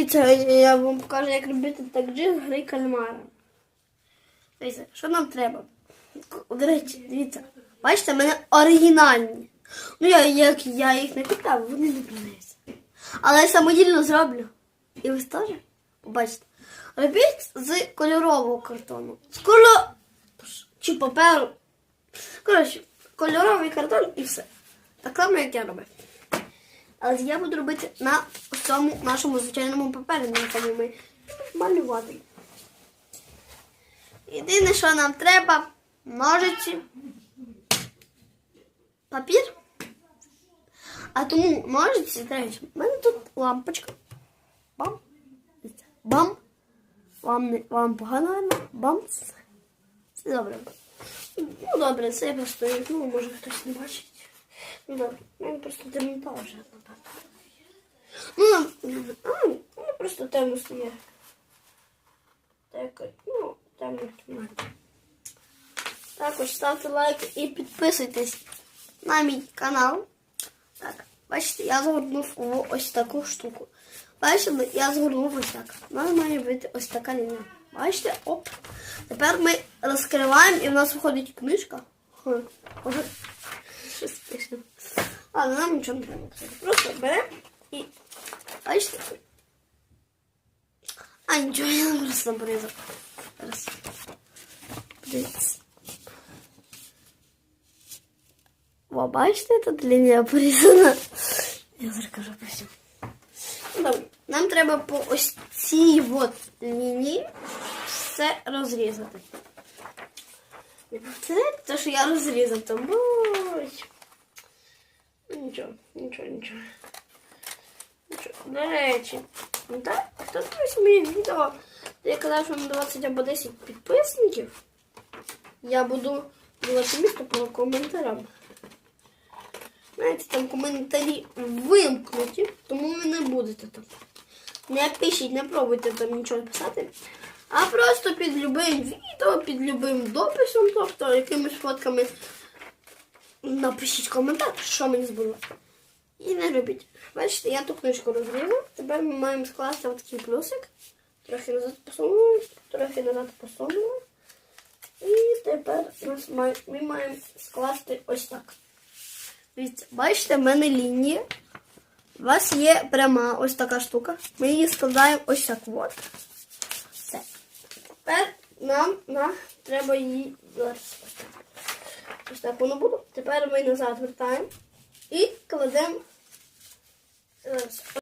Дивіться, я вам покажу, як робити так джиг гри кальмара. Дивіться, що нам треба? До речі, дивіться, бачите, в мене оригінальні. Ну, я, як я їх не купляв, вони не продаються. Але я самодільно зроблю. І ви теж побачите. Робіть з кольорового картону. З кольо... чи паперу. Коротше, кольоровий картон і все. Так само, як я робив. Але я буду робити на цьому нашому звичайному папері, на якому ми малювати. Єдине, що нам треба, ножиці, папір. А тому ножиці, до в мене тут лампочка. Бам. Бам. Вам, не, вам погано? Бам. Все добре. Ну добре, це я просто, ну, може хтось не бачить. Ну добре, він просто демонтаж вже, напевно. Ну, а, ну, просто темно стає. Так, ну, темно кімнаті. Також ставте лайк і підписуйтесь на мій канал. Так, бачите, я згорнув ось таку штуку. Бачите, я згорнув ось так. У нас має бути ось така лінія. Бачите? Оп. Тепер ми розкриваємо і в нас виходить книжка. Хм. Ладно, нам нічого не треба. писати. Просто беремо і. Бачите? А, нічого, я просто порізав. Зараз. Подивіться. О, бачите, тут лінія порізана. Я зараз кажу про все. Ну, Добре. Нам треба по ось цій от лінії все розрізати. Не повторяйте те, що я розрізав там. Ой. Нічого, нічого, нічого. Нічого. До речі, ну так, хто дивився моє відео, де я казав, що на 20 або 10 підписників, я буду ділити місто по коментарям. Знаєте, там коментарі вимкнуті, тому ви не будете там. Не пишіть, не пробуйте там нічого писати. А просто під любим відео, під любим дописом, тобто якимись фотками напишіть коментар, що мені збулося. І не робіть. Бачите, я ту книжку розрізав. Тепер ми маємо скласти отакий плюсик. Трохи назад посунули, трохи назад посунули. І тепер ми маємо скласти ось так. Бачите, в мене лінія. У вас є пряма ось така штука. Ми її складаємо ось так от. Все. Тепер нам, нам треба її зараз. Ось так воно буде. Тепер ми назад вертаємо і кладемо. Зараз.